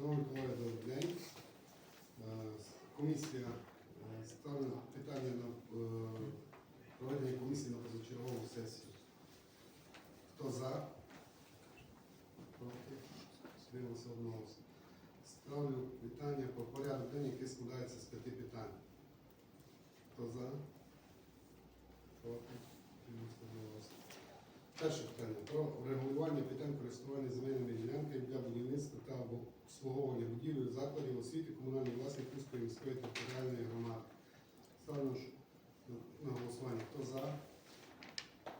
Шановні колеги, добрий день. Е, Комісія е, питання на е, проведення комісії на позачергову сесію. Хто за? Проти? Стримався одного. Ставлю питання про порядок день, який складається з п'яти питань. Хто за? Проти? Перше питання про врегулювання питань освіти комунальної власності Кузької міської територіальної громади. Ставлю на голосування. Хто за?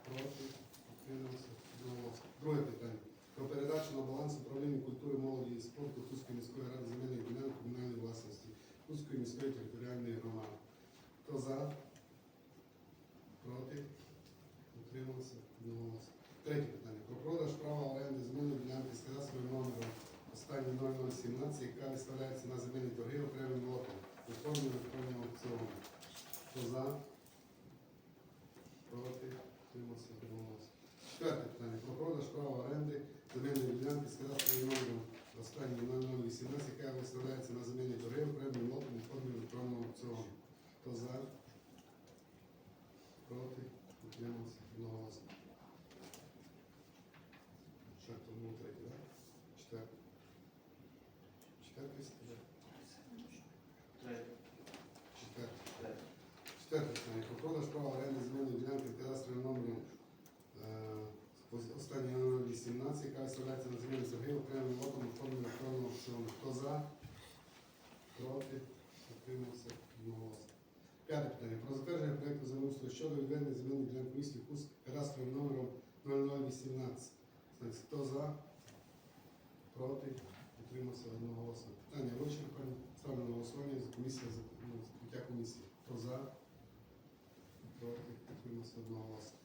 Проти? Утримався? Друге питання. Про передачу на баланс управління культури, молоді і спорту Кузької міської ради земельних ділянок комунальної власності Кузької міської територіальної громади. Хто за? Проти? Утримався? Третє питання. Про продаж права оренди земельної ділянки з кадастровим номером останній 0017, яка виставляється на земельні торги окремим лотом у формі електронного аукціону. Хто за? Проти? Утримався? Одноголосно. Четверте питання. Про продаж права оренди земельної ділянки з кадастровим номером останній 0018, яка виставляється на земельні торги окремим лотом у формі електронного аукціону. Хто за? Проти? Утримався? Одноголосно. Що то був третій, так? Четвертий. Четвертий сказав? Третє. Четвертий. Третє. Четверте питання. Про продаж права оренди земельної ділянки кадастровим номером останній номер 18, яка виставляється на земельні торги окремим лотом формі електронного аукціону. Хто за? Проти? Утримався? Одноголосно. П'яте питання. Про затвердження проєкту землеустрою щодо відведення земельних ділянок в місті Куст кадастровим номером 0018. Хто за? Проти? Утримався одноголосно. Питання вичерпані. Ставлю голосування за комісія за ну, комісії. Хто за? Проти? Утримався одноголосно.